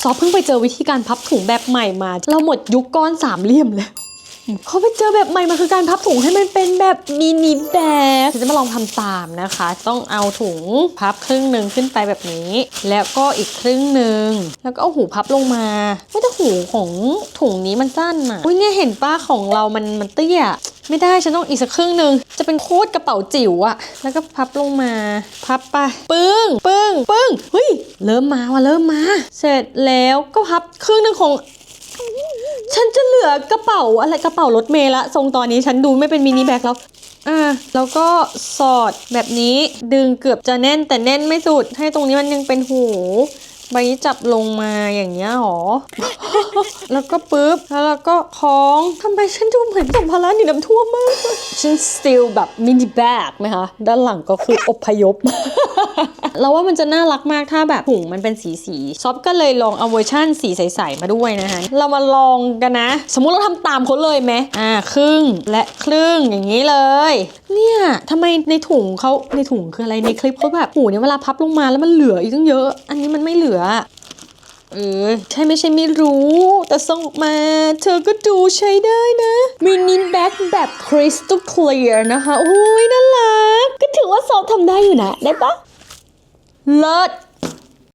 ซอฟเพิ่งไปเจอวิธีการพับถุงแบบใหม่มา เราหมดยุคก้อนสามเหลี่ยมแล้วเขาไปเจอแบบใหม่มาคือการพับถุงให้มันเป็นแบบมินิแบกจะมาลองทำตามนะคะ ต้องเอาถุงพับครึ่งหนึ่งขึ้นไปแบบนี้ แล้วก็อีกครึ่งหนึ่งแล้วก็เอาหูพับลงมาไม่แต่หูของถุงนี้มันสั้นอะอุ้ยเนี่ยเห็นป้าของเรามันมันเตี้ยไม่ได้ฉันต้องอีกสักครึ่งหนึ่งจะเป็นโคตรกระเป๋าจิ๋วอะแล้วก็พับลงมา พับไปปึ้ง ปึ้ง ปึ้งเฮ้ย เริ่มมาว่ะเริ่มมา เสร็จแล้วก็พับครึ่งหนึ่งของ ฉันจะเหลือกระเป๋าอะไรกระเป๋ารถเมล์ละทรงตอนนี้ฉันดูไม่เป็นมินิแบ็คแล้วอ่าแล้วก็สอดแบบนี้ดึงเกือบจะแน่นแต่แน่นไม่สุด ให้ตรงนี้มันยังเป็นหูใบนี้จับลงมาอย่างเงี้ยหรอ แล้วก็ปุ๊บ แล้วเราก็คล้องทำไมฉันดูเหมือนสัมภาระหนีน้ำท่วมมาก ฉันสติลแบบมินิแบ็กไหมคะ ด้านหลังก็คืออพยพ เราว่ามันจะน่ารักมากถ้าแบบถุงมันเป็นสีสีซอฟก็เลยลองเอาเวอร์ชั่นสีใสๆมาด้วยนะคะเรามาลองกันนะ สมมุติเราทำตามเขาเลยไหมอ่าครึ่งและครึ่งอย่างนี้เลย เนี่ยทำไมในถุงเขาในถุงคืออะไรในคลิปเขาแบบหูเนี่ยเวลาพับลงมาแล้วมันเหลืออีกตั้งเยอะ อันนี้มันไม่เหลือเออใช่ไม่ใช่ไม่รู้ แต่ส่งมาเธอก็ดูใช้ได้นะมินิแบ็คแบบคริสตัลเคลียร์นะคะโอ้ยน่ารัก ก็ถือว่าซอฟทำได้อยู่นะ ได้ปะ เลิศ